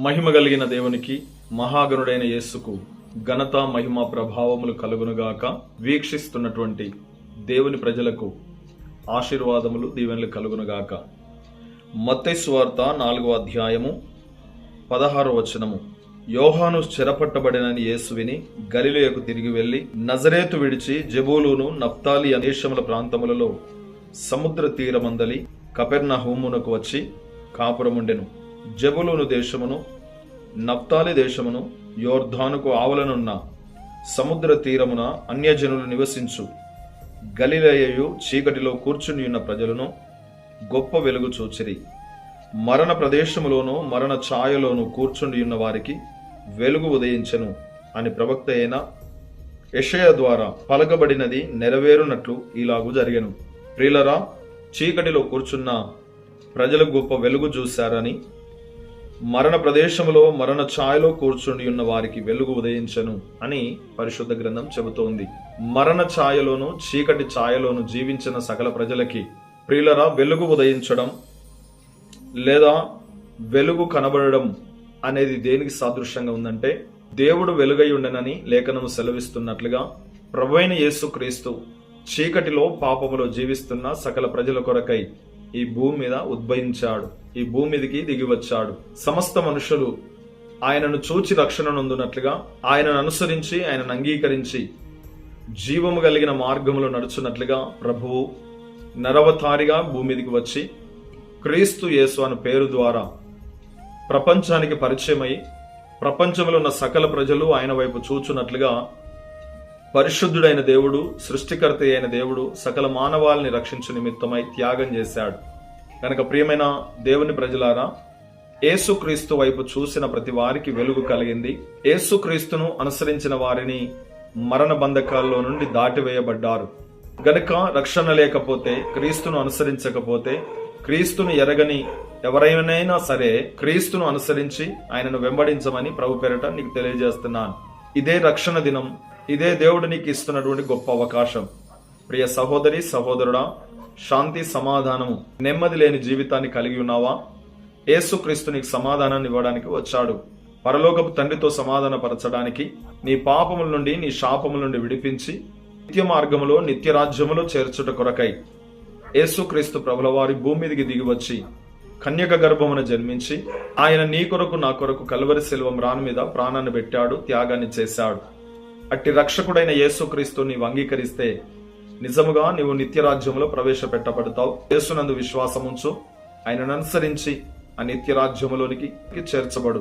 మహిమ కలిగిన దేవునికి మహాగణుడైన యేసుకు ఘనత మహిమ ప్రభావములు కలుగునుగాక వీక్షిస్తున్నటువంటి దేవుని ప్రజలకు ఆశీర్వాదములు దీవెనలు కలుగునుగాక. మత్తయి నాలుగో అధ్యాయము పదహారో వచనము. యోహాను చెరపట్టబడినని యేసు విని తిరిగి వెళ్ళి నజరేతు విడిచి జబూలును నఫ్తాలి అనేషముల ప్రాంతములలో సముద్ర తీరమందలి కపెర్నహూమునకు వచ్చి కాపురముండెను. జబులును దేశమును నప్తాలి దేశమును యోర్ధానుకు ఆవలనున్న సముద్ర తీరమున అన్యజనులు నివసించు. గలిలయయు చీకటిలో కూర్చుని ఉన్న ప్రజలను గొప్ప వెలుగు చూచిరి. మరణ ప్రదేశములోను మరణ ఛాయలోను కూర్చుండి ఉన్న వారికి వెలుగు ఉదయించెను అని ప్రవక్త అయిన యషయ ద్వారా పలకబడినది నెరవేరునట్లు ఇలాగు జరిగెను. ప్రియులరా చీకటిలో కూర్చున్న ప్రజలు గొప్ప వెలుగు చూశారని మరణ ప్రదేశములో మరణ ఛాయలో కూర్చుండి ఉన్న వారికి వెలుగు ఉదయించను అని పరిశుద్ధ గ్రంథం చెబుతోంది. మరణ ఛాయలోను చీకటి ఛాయలోను జీవించిన సకల ప్రజలకి ప్రియులరా వెలుగు ఉదయించడం లేదా వెలుగు కనబడడం అనేది దేనికి సాదృశ్యంగా ఉందంటే దేవుడు వెలుగై ఉండనని లేఖనము సెలవిస్తున్నట్లుగా ప్రభువైన యేసు క్రీస్తు చీకటిలో పాపములో జీవిస్తున్న సకల ప్రజల కొరకై ఈ భూమి మీద ఉద్భవించాడు. ఈ భూమి మీదకి దిగి వచ్చాడు. సమస్త మనుషులు ఆయనను చూచి రక్షణ నొందునట్లుగా ఆయనను అనుసరించి ఆయనను అంగీకరించి జీవము కలిగిన మార్గములో నడుచున్నట్లుగా ప్రభువు నరవతారిగా భూమి మీదకి వచ్చి క్రీస్తు యేసు అను పేరు ద్వారా ప్రపంచానికి పరిచయమై ప్రపంచంలో ఉన్న సకల ప్రజలు ఆయన వైపు చూచున్నట్లుగా పరిశుద్ధుడైన దేవుడు సృష్టికర్త అయిన దేవుడు సకల మానవాళ్ళని రక్షించు నిమిత్తమై త్యాగం చేశాడు. కనుక ప్రియమైన దేవుని ప్రజలారా ఏసుక్రీస్తు వైపు చూసిన ప్రతి వారికి వెలుగు కలిగింది. ఏసుక్రీస్తును అనుసరించిన వారిని మరణ బంధకాల్లో నుండి దాటివేయబడ్డారు. గనుక రక్షణ లేకపోతే క్రీస్తును అనుసరించకపోతే క్రీస్తును ఎరగని ఎవరైనా సరే క్రీస్తును అనుసరించి ఆయనను వెంబడించమని ప్రభు పేరట నీకు తెలియజేస్తున్నాను. ఇదే రక్షణ దినం ఇదే దేవుడు నీకు ఇస్తున్నటువంటి గొప్ప అవకాశం. ప్రియ సహోదరి సహోదరుడా శాంతి సమాధానము నెమ్మది లేని జీవితాన్ని కలిగి ఉన్నావా? యేసుక్రీస్తు నీకు సమాధానాన్ని ఇవ్వడానికి వచ్చాడు. పరలోకపు తండ్రితో సమాధాన పరచడానికి నీ పాపముల నుండి నీ శాపముల నుండి విడిపించి నిత్య మార్గములో నిత్య రాజ్యములో చేర్చుట కొరకై యేసుక్రీస్తు ప్రభుల వారి భూమి మీదికి దిగి వచ్చి కన్యక గర్భమున జన్మించి ఆయన నీ కొరకు నా కొరకు కలువరి శిల్వం రాను మీద ప్రాణాన్ని పెట్టాడు త్యాగాన్ని చేశాడు. అట్టి రక్షకుడైన యేసుక్రీస్తు నీవు అంగీకరిస్తే నిజముగా నీవు నిత్యరాజ్యంలో ప్రవేశపెట్టబడతావు. యేసునందు విశ్వాసముంచు. ఆయనను అనుసరించి ఆ నిత్యరాజ్యములోనికి చేర్చబడు.